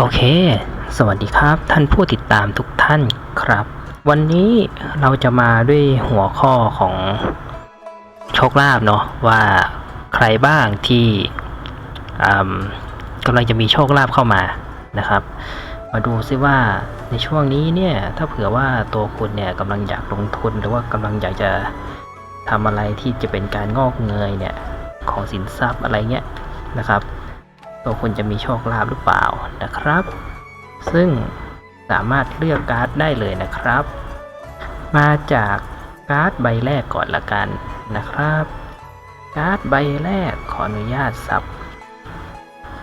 โอเค สวัสดีครับ ท่านผู้ติดตามทุกท่านครับ วันนี้เราจะมาด้วยหัวข้อของโชคลาภเนาะว่าใครบ้างที่กำลังจะมีโชคลาภเข้ามานะครับ มาดูซิว่าในช่วงนี้เนี่ยถ้าเผื่อว่าตัวคุณเนี่ยกำลังอยากลงทุนหรือว่ากำลังอยากจะทำอะไรที่จะเป็นการงอกเงยเนี่ยของสินทรัพย์อะไรเงี้ยนะครับ ตัวคุณจะมีโชคลาภหรือเปล่านะครับ ซึ่งสามารถเลือกการ์ดได้เลยนะครับ มาจากการ์ดใบแรกก่อนละกันนะครับ การ์ดใบแรกขออนุญาตสับ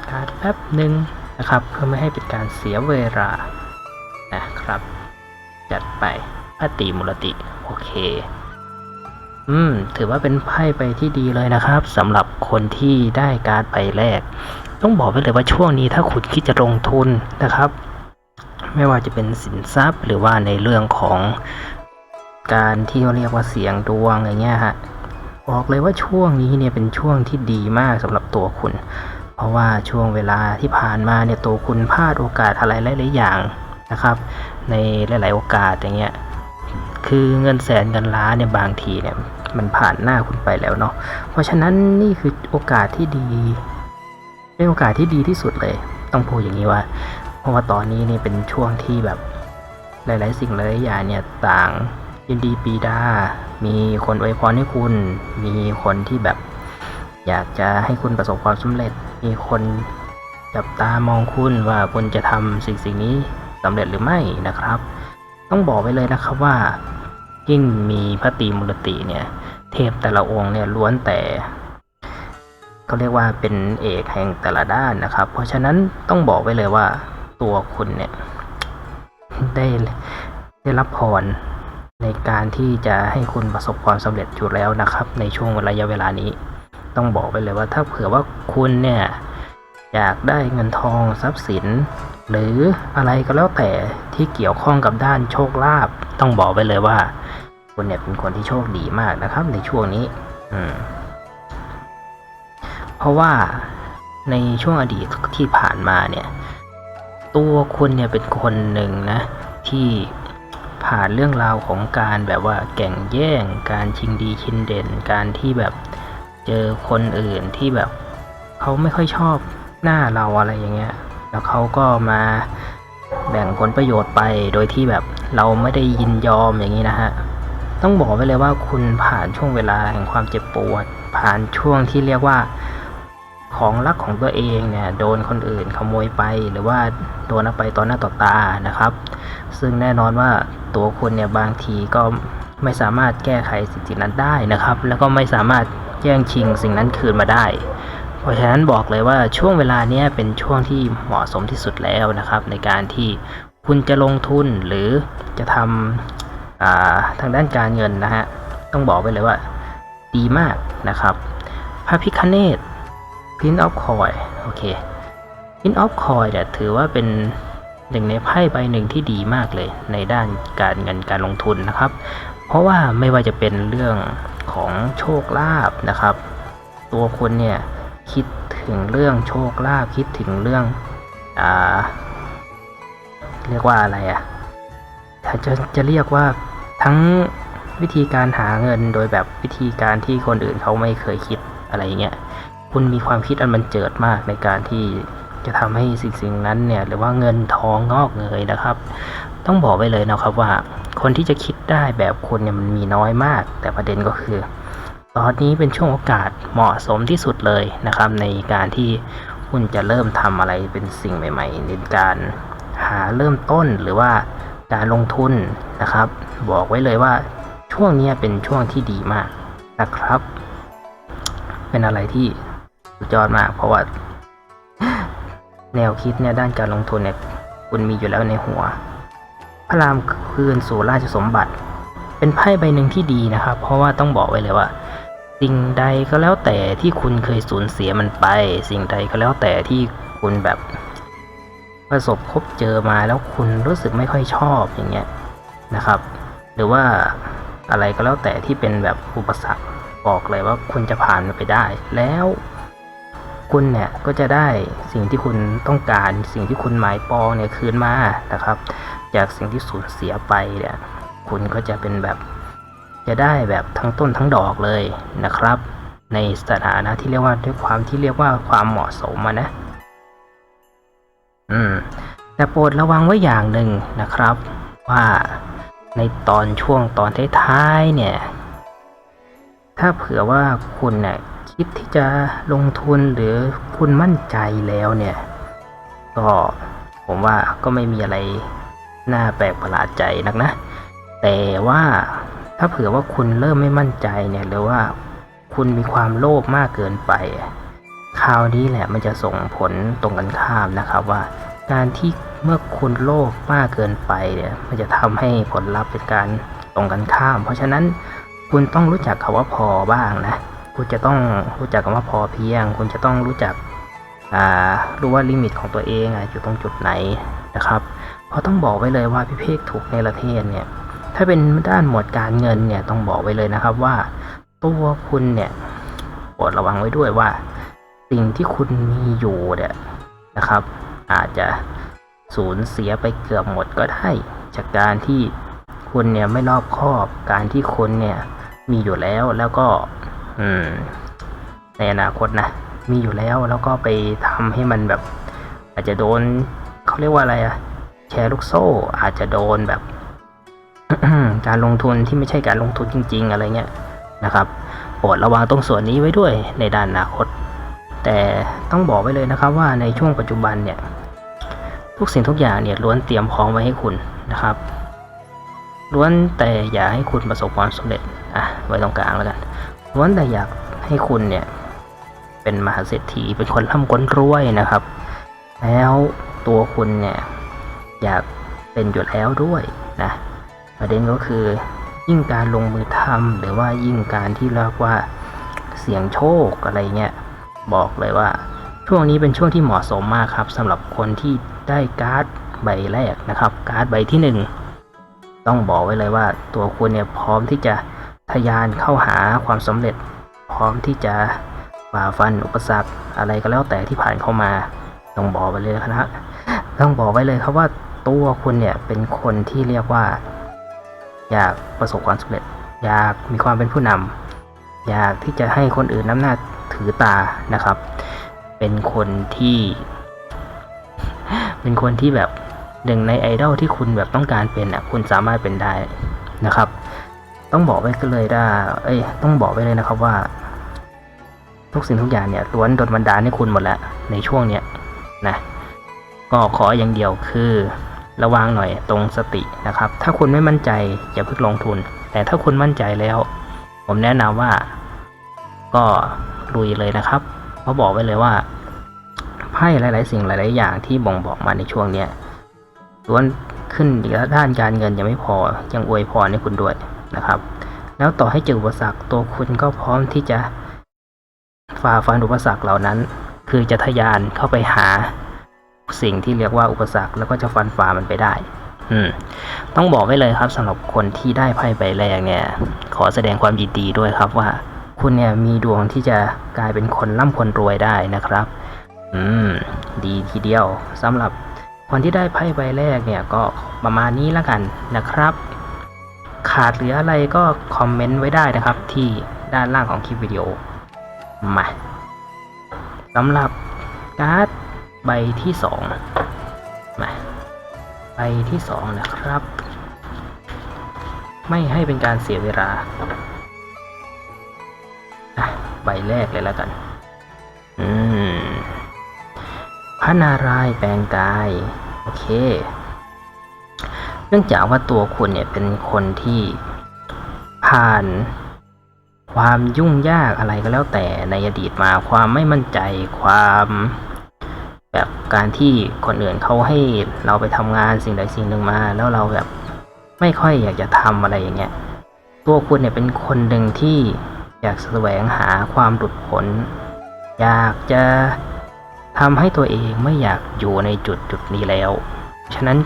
การ์ดแป๊บหนึ่งนะครับ เพื่อไม่ให้เป็นการเสียเวลานะครับ จัดไปพระตีมุรติ โอเค อืม ถือว่าเป็นไพ่ไปที่ดีเลยนะครับสำหรับคนที่ได้การ์ดใบแรก ต้องบอกไว้เลยว่าช่วงนี้ถ้าคุณคิดจะลงทุนนะครับ ไม่ว่าจะเป็นสินทรัพย์ หรือว่าในเรื่องของการที่เขาเรียกว่าเสียงดวงอะไรเงี้ยฮะบอกเลยว่าช่วงนี้เนี่ยเป็นช่วงที่ดีมากสำหรับตัวคุณ เพราะว่าช่วงเวลาที่ผ่านมาเนี่ยตัวคุณพลาดโอกาสอะไรหลายๆอย่างนะครับ ในหลาย ๆ โอกาสอย่างเงี้ยคือเงินแสนเงินล้านเนี่ยบางทีเนี่ยมันผ่านหน้าคุณไปแล้วเนาะเพราะฉะนั้นนี่คือโอกาสที่ดี เป็นโอกาสที่ดีที่สุดเลย ต้องพูดอย่างนี้ว่า เพราะว่าตอนนี้นี่เป็นช่วงที่แบบหลาย ๆ สิ่งหลายๆอย่างเนี่ยต่างยินดีปีดา มีคนอวยพรให้คุณ มีคนที่แบบ อยากจะให้คุณประสบความสำเร็จ มีคนจับตามองคุณว่าคุณจะทำสิ่งสิ่งนี้สำเร็จหรือไม่นะครับ ต้องบอกไว้เลยนะครับว่ายิ่งมีพระตรีมุรติเนี่ย เทพแต่ละองค์เนี่ยล้วนแต่ เขาเรียกว่าเป็นเอกแห่งแต่ละด้านนะครับ เพราะฉะนั้นต้องบอกไว้เลยว่าตัวคุณเนี่ยได้ได้รับพรในการที่จะให้คุณประสบความสำเร็จอยู่แล้วนะครับ ในช่วงระยะเวลานี้ ต้องบอกไปเลยว่าถ้าเผื่อว่าคุณเนี่ยอยากได้เงินทองทรัพย์สิน หรืออะไรก็แล้วแต่ที่เกี่ยวข้องกับด้านโชคลาภต้องบอกไปเลยว่า คุณเนี่ยเป็นคนที่โชคดีมากนะครับ ในช่วงนี้ อืม ราะว่าในช่วงอดีตที่ผ่านมาเนี่ย ตัวคุณเนี่ยเป็นคนหนึ่งนะ ที่ผ่านเรื่องราวของการแบบว่าแก่งแย่ง การชิงดีชิงเด่น การที่แบบเจอคนอื่นที่แบบเขาไม่ค่อยชอบหน้าเราอะไรอย่างเงี้ย แล้วเขาก็มาแบ่งผลประโยชน์ไปโดยที่แบบเราไม่ได้ยินยอมอย่างนี้นะฮะ ต้องบอกไว้เลยว่าคุณผ่านช่วงเวลาแห่งความเจ็บปวด ผ่านช่วงที่เรียกว่า ของรักของตัวเองเนี่ยโดนคนอื่นขโมยไปหรือว่าโดนเอาไปต่อหน้าต่อตานะครับ ซึ่งแน่นอนว่าตัวคุณเนี่ยบางทีก็ไม่สามารถแก้ไขสิ่งนั้นได้นะครับ แล้วก็ไม่สามารถแย่งชิงสิ่งนั้นคืนมาได้ เพราะฉะนั้นบอกเลยว่าช่วงเวลานี้เป็นช่วงที่เหมาะสมที่สุดแล้วนะครับ ในการที่คุณจะลงทุนหรือจะทำทางด้านการเงินนะฮะต้องบอกไปเลยว่าดีมากนะครับ พระพิคเนต พินออฟคอยโอเคพินออฟคอยเนี่ยถือว่าเป็นหนึ่งในไพ่ใบหนึ่งที่ดีมากเลย ในด้านการเงินการลงทุนนะครับ เพราะว่าไม่ว่าจะเป็นเรื่องของโชคลาภนะครับ ตัวคุณเนี่ยคิดถึงเรื่องโชคลาภคิดถึงเรื่องอ่าเรียกว่าอะไรอะถ้าจะจะเรียกว่าทั้งวิธีการหาเงินโดยแบบวิธีการที่คนอื่นเขาไม่เคยคิดอะไรอย่างเงี้ย คุณมีความคิดอันมันเจิดมากในการที่จะทำให้สิ่งสิ่งนั้นเนี่ยหรือว่าเงินทองงอกเงยนะครับ ต้องบอกไว้เลยนะครับว่า คนที่จะคิดได้แบบคุณเนี่ยมันมีน้อยมาก แต่ประเด็นก็คือ ตอนนี้เป็นช่วงโอกาสเหมาะสมที่สุดเลยนะครับ ในการที่คุณจะเริ่มทำอะไรเป็นสิ่งใหม่ๆในการหาเริ่มต้นหรือว่าการลงทุนนะครับ บอกไว้เลยว่าช่วงนี้เป็นช่วงที่ดีมากนะครับ เป็นอะไรที่ ยอดมาก เพราะว่า แนวคิดเนี่ยด้านการลงทุนเนี่ยคุณมีอยู่แล้วในหัว พระรามคืนสู่ราชสมบัติ เป็นไพ่ใบหนึ่งที่ดีนะครับ เพราะว่าต้องบอกไว้เลยว่า สิ่งใดก็แล้วแต่ที่คุณเคยสูญเสียมันไป สิ่งใดก็แล้วแต่ที่คุณแบบประสบพบเจอมาแล้วคุณรู้สึกไม่ค่อยชอบอย่างเงี้ยนะครับ หรือว่าอะไรก็แล้วแต่ที่เป็นแบบอุปสรรคบอกเลยว่าคุณจะผ่านมันไปได้แล้ว คุณเนี่ยก็จะได้สิ่งที่คุณต้องการ สิ่งที่คุณหมายปองเนี่ยคืนมานะครับ จากสิ่งที่สูญเสียไปเนี่ยคุณก็จะเป็นแบบจะได้แบบทั้งต้นทั้งดอกเลยนะครับ ในสถานะที่เรียกว่าด้วยความที่เรียกว่าความเหมาะสมะนะ อืม แต่โปรดระวังไว้อย่างหนึ่งนะครับ ว่าในตอนช่วงตอนท้ายๆเนี่ย ถ้าเผื่อว่าคุณเนี่ย คิดที่จะลงทุนหรือคุณมั่นใจแล้วเนี่ย ก็ผมว่าก็ไม่มีอะไรน่าแปลกประหลาดใจนักนะ แต่ว่าถ้าเผื่อว่าคุณเริ่มไม่มั่นใจเนี่ยหรือว่าคุณมีความโลภมากเกินไป คราวนี้แหละมันจะส่งผลตรงกันข้ามนะครับว่า การที่เมื่อคุณโลภมากเกินไปเนี่ยมันจะทำให้ผลลัพธ์เป็นการตรงกันข้าม เพราะฉะนั้นคุณต้องรู้จักคำว่าพอบ้างนะ คุณจะต้องรู้จักคำว่าพอเพียง คุณจะต้องรู้จักรู้ว่าลิมิตของตัวเองอยู่ตรงจุดไหนนะครับ เพราะต้องบอกไว้เลยว่าพี่เพกถูกในประเทศเนี่ย ถ้าเป็นด้านหมวดการเงินเนี่ยต้องบอกไว้เลยนะครับว่า ตัวคุณเนี่ยโปรดระวังไว้ด้วยว่า สิ่งที่คุณมีอยู่เนี่ยนะครับ อาจจะสูญเสียไปเกือบหมดก็ได้จากการที่คุณเนี่ยไม่รอบคอบการที่คุณเนี่ยมีอยู่แล้วแล้วก็ อืในอนาคตนะ มีอยู่แล้วแล้วก็ไปทำให้มันแบบ อาจจะโดนเขาเรียกว่าอะไรอะแชร์ลูกโซ่ อาจจะโดนแบบการลงทุนที่ไม่ใช่การลงทุนจริง ๆ อะไรเงี้ยนะครับโปรดระวังตรงส่วนนี้ไว้ด้วยในด้านอนาคต แต่ต้องบอกไว้เลยนะครับว่าในช่วงปัจจุบันเนี่ย ทุกสิ่งทุกอย่างเนี่ยล้วนเตรียมพร้อมไว้ให้คุณนะครับล้วนแต่อย่าให้คุณประสบความสำเร็จอะไว้ตรงกลางแล้วกัน ล้วนแต่อยากให้คุณเนี่ย เป็นมหาเศรษฐีเป็นคนร่ำคนรวยนะครับ แล้วตัวคุณเนี่ยอยากเป็นอยู่แล้วด้วยนะประเด็นก็คือยิ่งการลงมือทำหรือว่ายิ่งการที่เรียกว่าเสี่ยงโชคอะไรเงี้ยบอกเลยว่า ช่วงนี้เป็นช่วงที่เหมาะสมมากครับสำหรับคนที่ได้การ์ดใบแรกนะครับ การ์ดใบที่หนึ่งต้องบอกไว้เลยว่าตัวคุณเนี่ยพร้อมที่จะ ทะยานเข้าหาความสำเร็จ พร้อมที่จะฝ่าฟันอุปสรรคอะไรก็แล้วแต่ที่ผ่านเข้ามาต้องบอกไปเลยนะครับต้องบอกไว้เลยครับว่าตัวคุณเนี่ยเป็นคนที่เรียกว่า อยากประสบความสำเร็จ อยากมีความเป็นผู้นำอยากที่จะให้คนอื่นน้ำหน้าถือตานะครับ เป็นคนที่ เป็นคนที่แบบหนึ่งในไอดอลที่คุณแบบต้องการเป็นอะคุณสามารถเป็นได้นะครับ ต้องบอกไว้กันเลยว่าเอ้ย ต้องบอกไว้เลยนะครับว่า ทุกสิ่งทุกอย่างเนี่ยล้วนโดนบันดาลให้คุณหมดแล้วในช่วงเนี้ยนะก็ขออย่างเดียวคือระวังหน่อยตรงสตินะครับ ถ้าคุณไม่มั่นใจอย่าเพิ่งลงทุน แต่ถ้าคุณมั่นใจแล้ว ผมแนะนำว่า ก็ลุยเลยนะครับ เพราะบอกไว้เลยว่าไพ่หลาย ๆ สิ่งหลาย ๆ อย่างที่บ่งบอกมาในช่วงเนี้ยล้วนขึ้นด้านการเงินยังไม่พอยังอวยพรให้คุณด้วย นะครับ แล้วต่อให้เจออุปสรรคตัวคุณก็พร้อมที่จะฝ่าฟันอุปสรรคเหล่านั้น คือจะทะยานเข้าไปหาสิ่งที่เรียกว่าอุปสรรคแล้วก็จะฟันฝ่ามันไปได้ อืม ต้องบอกไว้เลยครับสำหรับคนที่ได้ไพ่ใบแรกเนี่ย ขอแสดงความยินดีด้วยครับว่า คุณเนี่ยมีดวงที่จะกลายเป็นคนร่ำคนรวยได้นะครับ อืม ดีทีเดียวสำหรับคนที่ได้ไพ่ใบแรกเนี่ยก็ประมาณนี้ล้วกันนะครับ ขาดหรืออะไรก็คอมเมนต์ไว้ได้นะครับ ที่ด้านล่างของคลิปวิดีโอ มาสำหรับการ์ดใบที่สองมาใบที่สองนะครับ ไม่ให้เป็นการเสียเวลาใบแรกเลยแล้วกัน อืมพระนารายณ์แปลงกาย โอเค เนื่องจากว่าตัวคุณเนี่ยเป็นคนที่ผ่านความยุ่งยากอะไรก็แล้วแต่ในอดีตมาความไม่มั่นใจความแบบการที่คนอื่นเขาให้เราไปทำงานสิ่งใดสิ่งหนึ่งมา แล้วเราแบบไม่ค่อยอยากจะทำอะไรอย่างเงี้ยตัวคุณเนี่ยเป็นคนหนึ่งที่อยากแสวงหาความหลุดพ้นอยากจะทำให้ตัวเองไม่อยากอยู่ในจุดจุดนี้แล้ว ฉะนั้น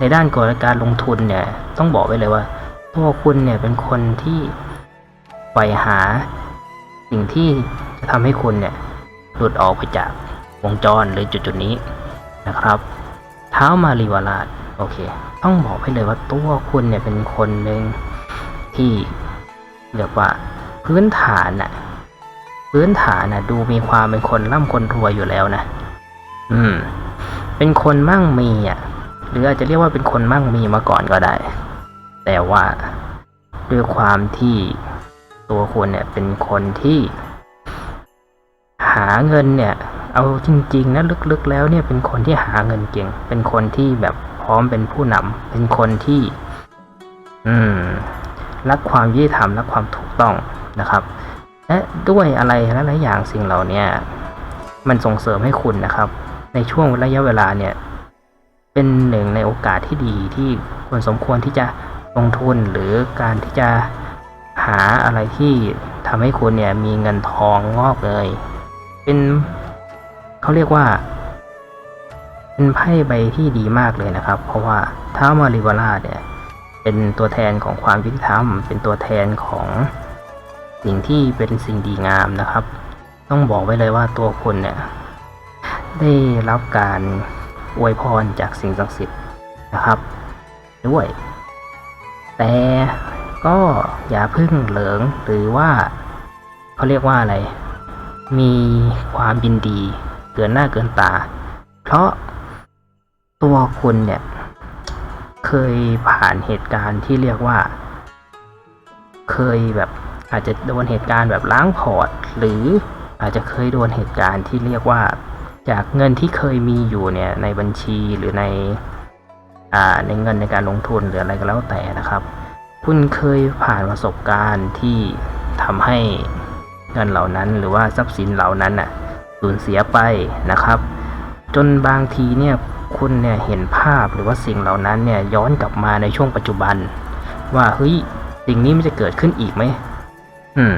ในด้านกลการลงทุนเนี่ย ต้องบอกไว้เลยว่าตัวคุณเนี่ยเป็นคนที่ใฝ่หา สิ่งที่จะทำให้คุณเนี่ยหลุดออกไปจากวงจรหรือจุดจุดๆนี้นะครับ เท้ามารีวาราชโอเค ต้องบอกให้เลยว่าตัวคุณเนี่ยเป็นคนหนึ่งที่เรียกว่าพื้นฐานน่ะ พื้นฐานน่ะ ดูมีความเป็นคนร่ำคนรวยอยู่แล้วนะ อืม เป็นคนมั่งมีอะ หรืออาจจะเรียกว่าเป็นคนมั่งมีมาก่อนก็ได้ แต่ว่าด้วยความที่ตัวคุณเนี่ยเป็นคนที่ หาเงินเนี่ย เอาจริงๆนะลึกๆ แล้วเนี่ยเป็นคนที่หาเงินเก่ง เป็นคนที่แบบพร้อมเป็นผู้นำเป็นคนที่ อืมรักความยุติธรรมรักความถูกต้องนะครับและด้วยอะไรหลายๆอย่างสิ่งเหล่านี้มันส่งเสริมให้คุณนะครับ ในช่วงระยะเวลาเนี่ย เป็นหนึ่งในโอกาสที่ดีที่ควรสมควรที่จะลงทุนหรือการที่จะหาอะไรที่ทำให้คุณเนี่ยมีเงินทองงอกเลย เป็นเขาเรียกว่า เป็นไพ่ใบที่ดีมากเลยนะครับ เพราะว่าท้าวมาริวาราเนี่ยเป็นตัวแทนของความยุติธรรม เป็นตัวแทนของสิ่งที่เป็นสิ่งดีงามนะครับ ต้องบอกไว้เลยว่าตัวคุณเนี่ยได้รับการ อวยพรจากสิ่งศักดิ์สิทธิ์นะครับ ด้วย แต่ก็อย่าเพึ่งเหลิงหรือว่าเขาเรียกว่าอะไร มีความยินดีเกินหน้าเกินตา เพราะตัวคุณเนี่ย เคยผ่านเหตุการณ์ที่เรียกว่า เคยแบบอาจจะโดนเหตุการณ์แบบล้างพอร์ต หรืออาจจะเคยโดนเหตุการณ์ที่เรียกว่า จากเงินที่เคยมีอยู่เนี่ยในบัญชีหรือในอ่าในเงินในการลงทุนหรืออะไรก็แล้วแต่นะครับ คุณเคยผ่านประสบการณ์ที่ทำให้เงินเหล่านั้น หรือว่าทรัพย์สินเหล่านั้นน่ะสูญเสียไปนะครับ จนบางทีเนี่ยคุณเนี่ยเห็นภาพหรือว่าสิ่งเหล่านั้นเนี่ยย้อนกลับมาในช่วงปัจจุบัน ว่าเฮ้ยสิ่งนี้มันจะเกิดขึ้นอีกไหมอืม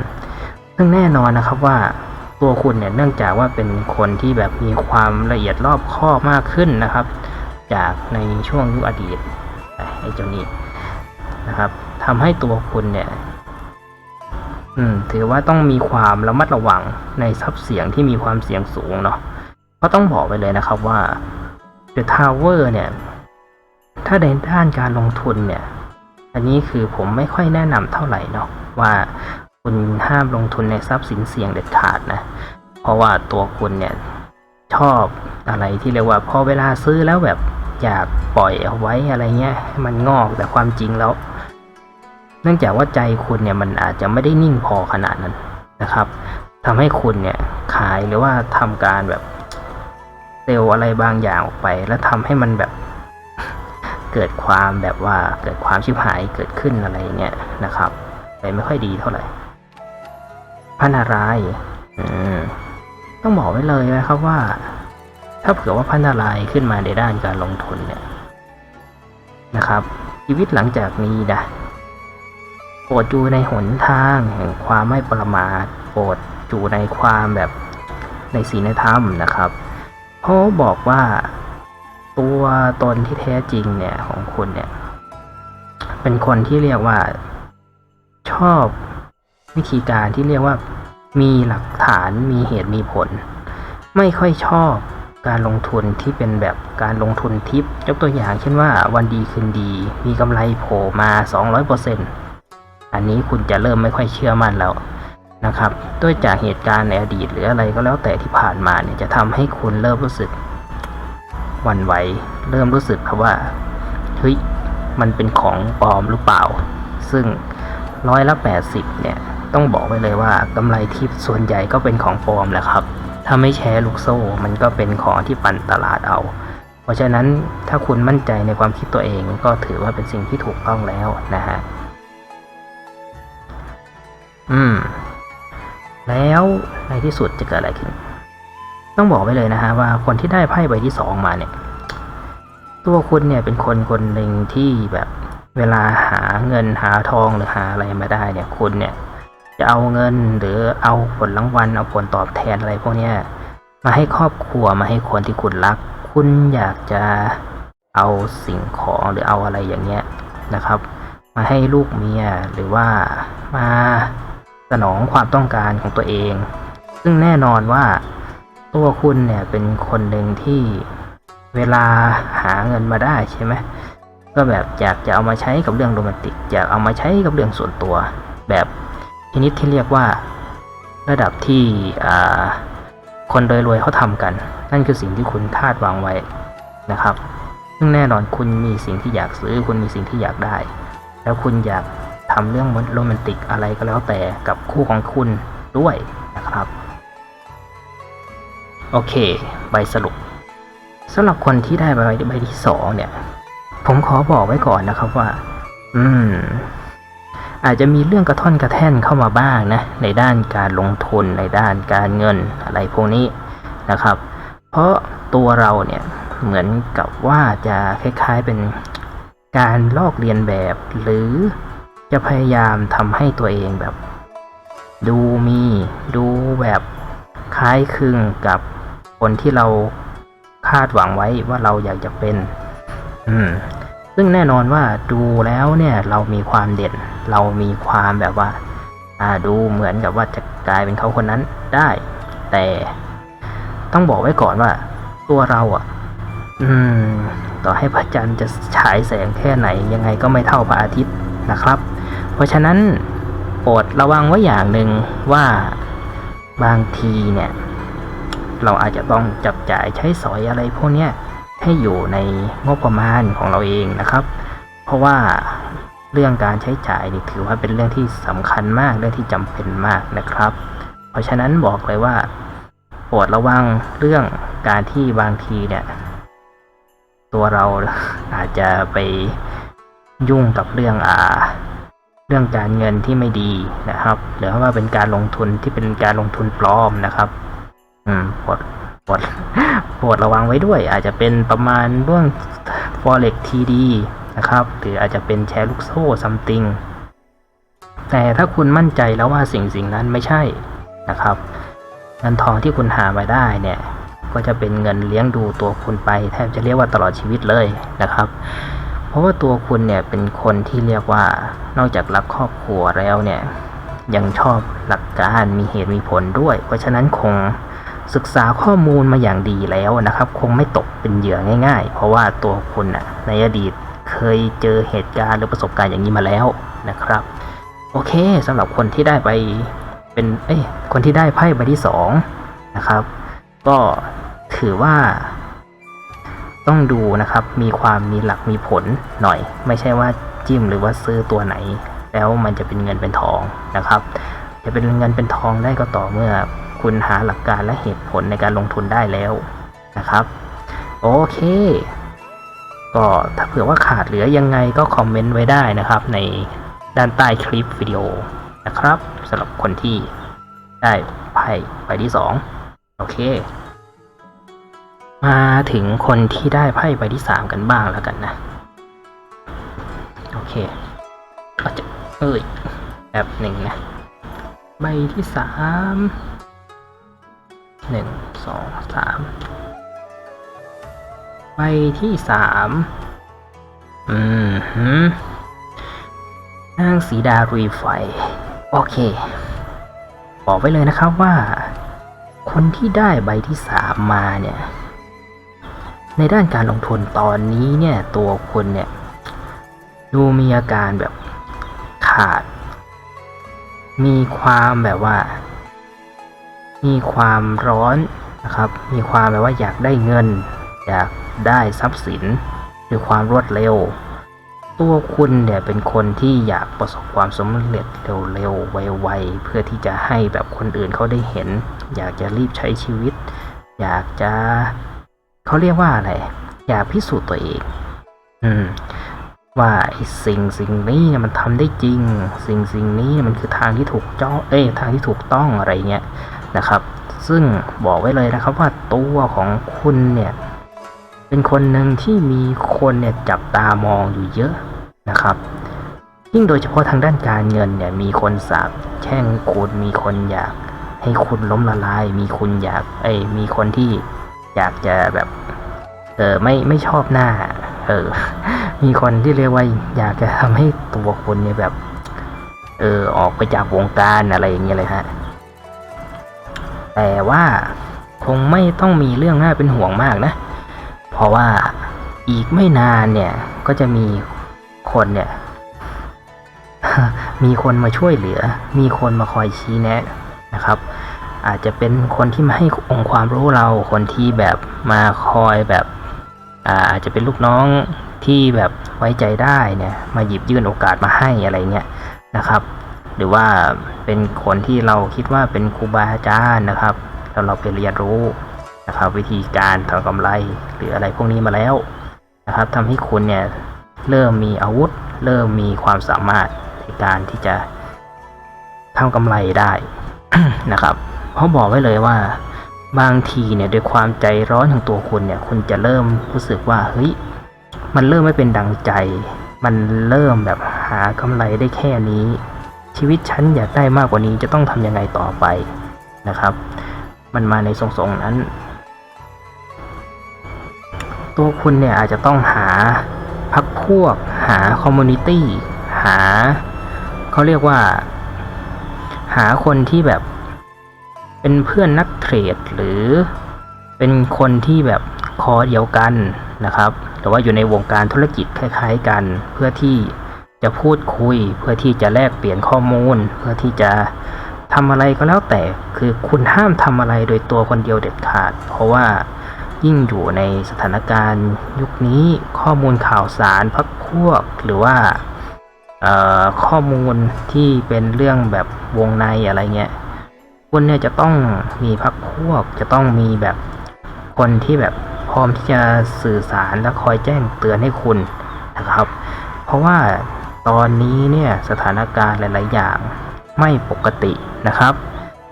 ซึ่งแน่นอนนะครับว่า ตัวคุณเนี่ยเนื่องจากว่าเป็นคนที่แบบมีความละเอียดรอบคอบมากขึ้นนะครับ จากในช่วงยุคอดีตไอ้เจ้านี่นะครับทำให้ตัวคุณเนี่ยอืมถือว่าต้องมีความระมัดระวังในทรัพย์เสียงที่มีความเสี่ยงสูงเนาะก็ต้องบอกไปเลยนะครับว่า The Tower เนี่ย ถ้าในด้านการลงทุนเนี่ย อันนี้คือผมไม่ค่อยแนะนำเท่าไหร่เนาะว่า คุณห้ามลงทุนในทรัพย์สินเสี่ยงเด็ดขาดนะ เพราะว่าตัวคุณเนี่ยชอบอะไรที่เรียกว่าพอเวลาซื้อแล้วแบบอยากปล่อยเอาไว้อะไรเงี้ยให้มันงอกแต่ความจริงแล้ว เนื่องจากว่าใจคุณเนี่ยมันอาจจะไม่ได้นิ่งพอขนาดนั้นนะครับทำให้คุณเนี่ยขายหรือว่าทำการแบบเซลอะไรบางอย่างออกไป แล้วทำให้มันแบบเกิดความแบบว่าเกิดความชิบหายเกิดขึ้นอะไรเงี้ยนะครับแต่ไม่ค่อยดีเท่าไหร่ พันนารายณ์ต้องบอกไว้เลยนะครับว่า ถ้าเผื่อว่าพันนารายณ์ขึ้นมาในด้านการลงทุนเนี่ยนะครับ ชีวิตหลังจากนี้นะโปรดอยู่ในหนทางแห่งความไม่ประมาทโปรดอยู่ในความแบบในศีลธรรมนะครับเพราะบอกว่าตัวตนที่แท้จริงเนี่ยของคุณเนี่ย เป็นคนที่เรียกว่าชอบ วิธีการที่เรียกว่า มีหลักฐานมีเหตุมีผล ไม่ค่อยชอบการลงทุนที่เป็นแบบการลงทุนทิป ยกตัวอย่างเช่นว่าวันดีคืนดี มีกำไรโผล่มา 200%อันนี้คุณจะเริ่มไม่ค่อยเชื่อมั่นแล้วนะครับด้วยจากเหตุการณ์ในอดีตหรืออะไรก็แล้วแต่ที่ผ่านมาเนี่ยจะทำให้คุณเริ่มรู้สึกหวั่นไหว เริ่มรู้สึกครับว่าเฮ้ยมันเป็นของปลอมหรือเปล่า ซึ่งร้อยละ80เนี่ย ต้องบอกไว้เลยว่ากำไรทิปส่วนใหญ่ก็เป็นของปลอมแหละครับ ถ้าไม่แชร์ลูกโซ่ มันก็เป็นของที่ปั่นตลาดเอา เพราะฉะนั้นถ้าคุณมั่นใจในความคิดตัวเองก็ถือว่าเป็นสิ่งที่ถูกต้องแล้วนะฮะ อืม แล้วในที่สุดจะเกิดอะไรขึ้น ต้องบอกไว้เลยนะฮะว่าคนที่ได้ไพ่ใบที่สองมาเนี่ย ตัวคุณเนี่ยเป็นคนคนหนึ่งที่แบบเวลาหาเงินหาทองหรือหาอะไรมาได้เนี่ย คุณเนี่ย จะเอาเงินหรือเอาผลรางวัลเอาผลตอบแทนอะไรพวกเนี้ยมาให้ครอบครัวมาให้คนที่คุณรัก คุณอยากจะเอาสิ่งของหรือเอาอะไรอย่างเงี้ยนะครับ มาให้ลูกเมียหรือว่ามาสนองความต้องการของตัวเอง ซึ่งแน่นอนว่าตัวคุณเนี่ยเป็นคนหนึ่งที่เวลาหาเงินมาได้ใช่ไหมก็แบบอยากจะเอามาใช้กับเรื่องโรแมนติกอยากเอามาใช้กับเรื่องส่วนตัว แบบ ชนิดที่เรียกว่าระดับที่คนรวยๆเขาทำกัน นั่นคือสิ่งที่คุณคาดหวังไว้นะครับ ซึ่งแน่นอนคุณมีสิ่งที่อยากซื้อ คุณมีสิ่งที่อยากได้ แล้วคุณอยากทำเรื่องโรแมนติกอะไรก็แล้วแต่กับคู่ของคุณด้วยนะครับ โอเค ใบสรุปสำหรับคนที่ได้ใบใบที่สองเนี่ย ผมขอบอกไว้ก่อนนะครับว่า อืม อาจจะมีเรื่องกระท่อนกระแท่นเข้ามาบ้างนะ ในด้านการลงทุนในด้านการเงินอะไรพวกนี้นะครับ เพราะตัวเราเนี่ยเหมือนกับว่าจะคล้ายๆเป็นการลอกเลียนแบบ หรือจะพยายามทำให้ตัวเองแบบ ดูมีดูแบบคล้ายคลึงกับคนที่เราคาดหวังไว้ว่าเราอยากจะเป็น อืม ซึ่งแน่นอนว่าดูแล้วเนี่ยเรามีความเด่น เรามีความแบบว่าดูเหมือนกับว่าจะกลายเป็นเขาคนนั้นได้ แต่ต้องบอกไว้ก่อนว่า ตัวเราอะ อืม ต่อให้พระจันทร์จะฉายแสงแค่ไหน ยังไงก็ไม่เท่าพระอาทิตย์นะครับ เพราะฉะนั้นโปรดระวังไว้อย่างหนึ่งว่าบางทีเนี่ย เราอาจจะต้องจับจ่ายใช้สอยอะไรพวกนี้ให้อยู่ในงบประมาณของเราเองนะครับ เพราะว่า เรื่องการใช้จ่ายนี่ถือว่าเป็นเรื่องที่สำคัญมากเรื่องที่จำเป็นมากนะครับ เพราะฉะนั้นบอกเลยว่าโปรดระวังเรื่องการที่บางทีเนี่ย ตัวเราอาจจะไปยุ่งกับเรื่องอ่าเรื่องการเงินที่ไม่ดีนะครับ หรือว่าเป็นการลงทุนที่เป็นการลงทุนปลอมนะครับ อืมโปรดโปรดโปรดระวังไว้ด้วย อาจจะเป็นประมาณเรื่อง forex TD นะครับหรืออาจจะเป็นแชร์ลูกโซ่ something แต่ถ้าคุณมั่นใจแล้วว่าสิ่งสิ่งนั้นไม่ใช่นะครับเงินทองที่คุณหามาได้เนี่ยก็จะเป็นเงินเลี้ยงดูตัวคุณไปแทบจะเรียกว่าตลอดชีวิตเลยนะครับ เพราะว่าตัวคุณเนี่ยเป็นคนที่เรียกว่านอกจากรักครอบครัวแล้วเนี่ยยังชอบหลักการมีเหตุมีผลด้วย เพราะฉะนั้นคงศึกษาข้อมูลมาอย่างดีแล้วนะครับ คงไม่ตกเป็นเหยื่อง่าย ๆ เพราะว่าตัวคุณน่ะในอดีต เคยเจอเหตุการณ์หรือประสบการณ์อย่างนี้มาแล้วนะครับ โอเคสำหรับคนที่ได้ไปเป็นเอ้ยคนที่ได้ไพ่ใบที่สองนะครับ ก็ถือว่า ต้องดูนะครับ มีความมีหลักมีผลหน่อย ไม่ใช่ว่าจิ้มหรือว่าซื้อตัวไหน แล้วมันจะเป็นเงินเป็นทองนะครับ จะเป็นเงินเป็นทองได้ก็ต่อเมื่อ คุณหาหลักการและเหตุผลในการลงทุนได้แล้วนะครับ โอเค ก็ถ้าเผื่อว่าขาดเหลือยังไงก็คอมเมนต์ไว้ได้นะครับ ในด้านใต้คลิปวิดีโอนะครับสำหรับคนที่ได้ไพ่ใบที่สองโอเค มาถึงคนที่ได้ไพ่ใบที่สามกันบ้างแล้วกันนะ โอเคก็จะเอ้ยแบบหนึ่งนะใบที่สามหนึ่งสองสาม ใบที่สามอืมหืมนางสีดารุยไฟ โอเค บอกไว้เลยนะครับว่า คนที่ได้ใบที่สามมาเนี่ย ในด้านการลงทุนตอนนี้เนี่ย ตัวคุณเนี่ย ดูมีอาการแบบขาด มีความแบบว่า มีความร้อนนะครับ มีความแบบว่าอยากได้เงิน อยากได้ทรัพย์สินด้วยความรวดเร็ว ตัวคุณเนี่ยเป็นคนที่อยากประสบความสำเร็จเร็วๆ ไวๆ เพื่อที่จะให้แบบคนอื่นเขาได้เห็น อยากจะรีบใช้ชีวิต อยากจะเขาเรียกว่าอะไร อยากพิสูจน์ตัวเอง อืมว่าไอ้สิ่งสิ่งนี้มันทำได้จริง สิ่งสิ่งนี้มันคือทางที่ถูกจ้อเอ้ยทางที่ถูกต้องอะไรเงี้ยนะครับ ซึ่งบอกไว้เลยนะครับว่าตัวของคุณเนี่ย เป็นคนหนึ่งที่มีคนเนี่ยจับตามองอยู่เยอะนะครับยิ่งโดยเฉพาะทางด้านการเงินเนี่ยมีคนสาบแช่งคุณมีคนอยากให้คุณล้มละลาย มีคุณอยากเอ้มีคนที่อยากจะแบบเออไม่ไม่ชอบหน้าเออมีคนที่เรียกว่าอยากจะทำให้ตัวคุณเนี่ยแบบเออออกไปจากวงการอะไรอย่างเงี้ยเลยฮะแต่ว่าคงไม่ต้องมีเรื่องน่าเป็นห่วงมากนะ ราะว่าอีกไม่นานเนี่ยก็จะมีคนเนี่ย มีคนมาช่วยเหลือ มีคนมาคอยชี้แนะนะครับ อาจจะเป็นคนที่มาให้องค์ความรู้เราคนที่แบบมาคอยแบบอาอาจจะเป็นลูกน้องที่แบบไว้ใจได้เนี่ยมาหยิบยื่นโอกาสมาให้อะไรเงี้ยนะครับ หรือว่าเป็นคนที่เราคิดว่าเป็นครูบาอาจารย์นะครับแล้วเราไปเรียนรู้ นะครับ วิธีการทำกำไรหรืออะไรพวกนี้มาแล้วนะครับทำให้คุณเนี่ยเริ่มมีอาวุธ เริ่มมีความสามารถในการที่จะทำกำไรได้นะครับ เพราะบอกไว้เลยว่าบางทีเนี่ยด้วยความใจร้อนของตัวคุณเนี่ย คุณจะเริ่มรู้สึกว่าเฮ้ยมันเริ่มไม่เป็นดังใจ มันเริ่มแบบหากำไรได้แค่นี้ ชีวิตฉันอยากได้มากกว่านี้จะต้องทำยังไงต่อไปนะครับ มันมาในทรงๆนั้น ตัวคุณเนี่ยอาจจะต้องหาพักพวก หาคอมมูนิตี้ หา เขาเรียกว่า หาคนที่แบบ เป็นเพื่อนนักเทรด หรือเป็นคนที่แบบคอเดียวกันนะครับ หรือว่าอยู่ในวงการธุรกิจคล้ายๆกัน เพื่อที่จะพูดคุย เพื่อที่จะแลกเปลี่ยนข้อมูล เพื่อที่จะทำอะไรก็แล้วแต่ คือคุณห้ามทำอะไรโดยตัวคนเดียวเด็ดขาด เพราะว่า ยิ่งอยู่ในสถานการณ์ยุคนี้ข้อมูลข่าวสารพักพวกหรือว่าข้อมูลที่เป็นเรื่องแบบวงในอะไรเงี้ยคุณเนี่ยจะต้องมีพักพวก จะต้องมีแบบคนที่แบบพร้อมที่จะสื่อสารและคอยแจ้งเตือนให้คุณนะครับ เพราะว่าตอนนี้เนี่ยสถานการณ์หลาย ๆ อย่างไม่ปกตินะครับ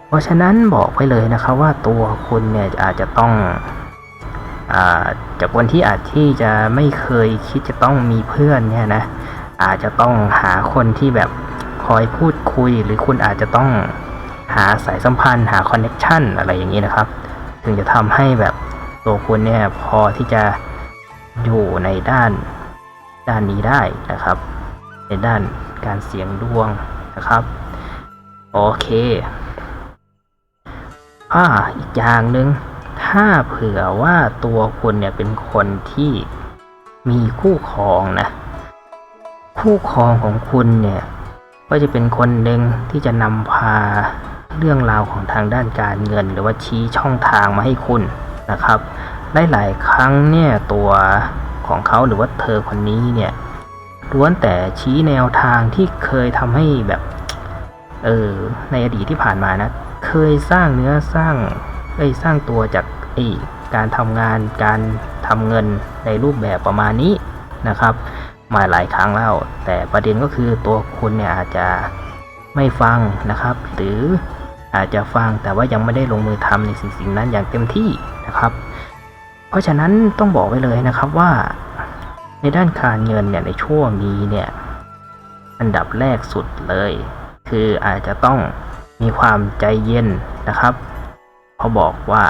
เพราะฉะนั้นบอกไว้เลยนะครับว่าตัวคุณเนี่ยอาจจะต้อง จากคนที่อาจที่จะไม่เคยคิดจะต้องมีเพื่อนเนี่ยนะอาจจะต้องหาคนที่แบบคอยพูดคุย หรือคุณอาจจะต้องหาสายสัมพันธ์ หาคอนเน็ชันอะไรอย่างนี้นะครับ ถึงจะทำให้แบบตัวคุณเนี่ยพอที่จะอยู่ในด้านด้านนี้ได้นะครับ ในด้านการเสี่ยงดวงนะครับโอเคอ่าอีกอย่างหนึ่ง ถ้าเผื่อว่าตัวคุณเนี่ยเป็นคนที่มีคู่ครองนะ คู่ครองของคุณเนี่ย ก็จะเป็นคนหนึ่งที่จะนำพาเรื่องราวของทางด้านการเงิน หรือว่าชี้ช่องทางมาให้คุณนะครับหลายๆครั้งเนี่ยตัวของเขาหรือว่าเธอคนนี้เนี่ยล้วนแต่ชี้แนวทางที่เคยทำให้แบบเออในอดีตที่ผ่านมานะ เคยสร้างเนื้อสร้างเอ้ยสร้างตัวจาก การทำงานการทำเงินในรูปแบบประมาณนี้นะครับ มาหลายครั้งแล้ว แต่ประเด็นก็คือตัวคุณเนี่ยอาจจะไม่ฟังนะครับ หรืออาจจะฟังแต่ว่ายังไม่ได้ลงมือทำในสิ่งสิ่งนั้นอย่างเต็มที่นะครับ เพราะฉะนั้นต้องบอกไว้เลยนะครับว่า ในด้านการเงินเนี่ยในช่วงนี้เนี่ยอันดับแรกสุดเลย คืออาจจะต้องมีความใจเย็นนะครับเขาบอกว่า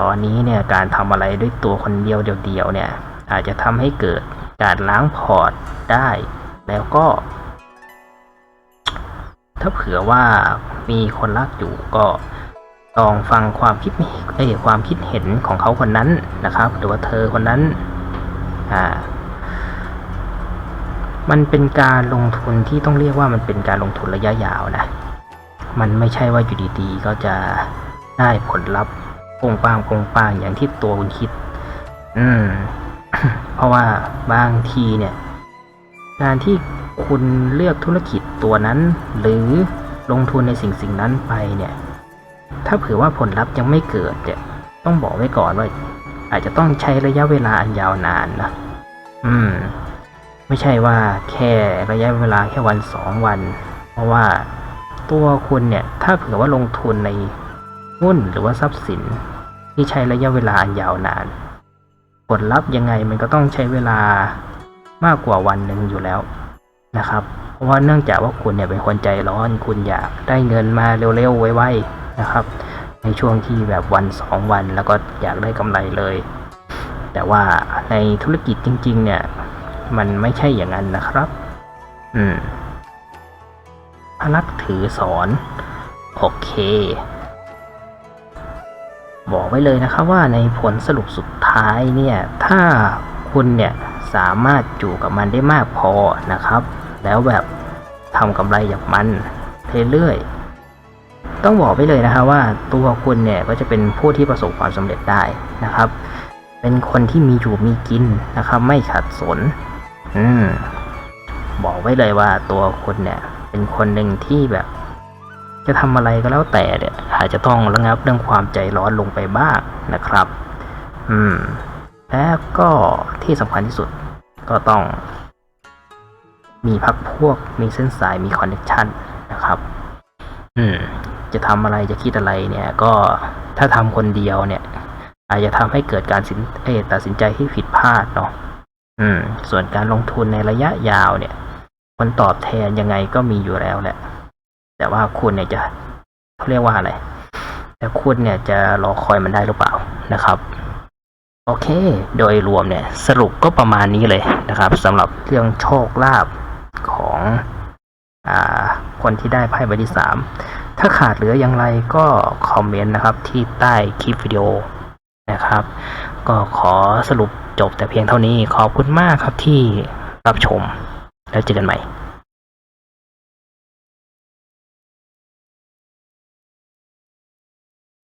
ตอนนี้เนี่ยการทำอะไรด้วยตัวคนเดียวเดียวๆเนี่ยอาจจะทำให้เกิดการล้างพอร์ตได้ แล้วก็ ถ้าเผื่อว่ามีคนรักอยู่ก็ลองฟังความคิดเอ้ความคิดเห็นของเขาคนนั้นนะครับ หรือว่าเธอคนนั้นอ่ามันเป็นการลงทุนที่ต้องเรียกว่ามันเป็นการลงทุนระยะยาวนะ มันไม่ใช่ว่าอยู่ดีๆ ก็จะได้ผลลัพธ์ ปงปางปงปางอย่างที่ตัวคุณคิด อืม เพราะว่าบางทีเนี่ย การที่คุณเลือกธุรกิจตัวนั้น หรือลงทุนในสิ่งสิ่งนั้นไปเนี่ย ถ้าเผื่อว่าผลลัพธ์ยังไม่เกิดเนี่ย ต้องบอกไว้ก่อนว่า อาจจะต้องใช้ระยะเวลาอันยาวนานนะอืม ไม่ใช่ว่าแค่ระยะเวลาแค่วันสองวัน เพราะว่าตัวคุณเนี่ย ถ้าเผื่อว่าลงทุนในหุ้นหรือว่าทรัพย์สิน ที่ใช้ระยะเวลาอันยาวนาน ผลลัพธ์ยังไงมันก็ต้องใช้เวลามากกว่าวันหนึ่งอยู่แล้วนะครับ เพราะว่าเนื่องจากว่าคุณเนี่ยเป็นคนใจร้อน คุณอยากได้เงินมาเร็วๆไวๆนะครับ ในช่วงที่แบบวันสองวันแล้วก็อยากได้กำไรเลย แต่ว่าในธุรกิจจริง ๆ เนี่ย มันไม่ใช่อย่างนั้นนะครับ อืมพลักถือสอน โอเค บอกไว้เลยนะครับว่าในผลสรุปสุดท้ายเนี่ยถ้าคุณเนี่ยสามารถอยู่กับมันได้มากพอนะครับ แล้วแบบทำกำไรจากมันเรื่อยๆต้องบอกไว้เลยนะครับว่าตัวคุณเนี่ยก็จะเป็นผู้ที่ประสบความสำเร็จได้นะครับ เป็นคนที่มีอยู่มีกินนะครับ ไม่ขัดสน อืมบอกไว้เลยว่าตัวคุณเนี่ย เป็นคนหนึ่งที่แบบ จะทำอะไรก็แล้วแต่เนี่ยอาจจะต้องระงับเรื่องความใจร้อนลงไปบ้างนะครับ อืม แล้วก็ที่สำคัญที่สุดก็ต้อง มีพักพวก มีเส้นสาย มีคอนเนคชันนะครับ อืม จะทำอะไรจะคิดอะไรเนี่ย ก็ถ้าทำคนเดียวเนี่ย อาจจะทำให้เกิดการสินเอตัดสินใจที่ผิดพลาดเนาะ อืม ส่วนการลงทุนในระยะยาวเนี่ยผลตอบแทนยังไงก็มีอยู่แล้วแหละ แต่ว่าคุณเนี่ยจะเขาเรียกว่าอะไร แต่คุณเนี่ยจะรอคอยมันได้หรือเปล่านะครับ โอเค โดยรวมเนี่ยสรุปก็ประมาณนี้เลยนะครับสำหรับเรื่องโชคลาภของอ่าคนที่ได้ไพ่ใบที่สามถ้าขาดเหลืออย่างไรก็คอมเมนต์นะครับที่ใต้คลิปวิดีโอนะครับ ก็ขอสรุปจบแต่เพียงเท่านี้ขอบคุณมากครับที่รับชม แล้วเจอกันใหม่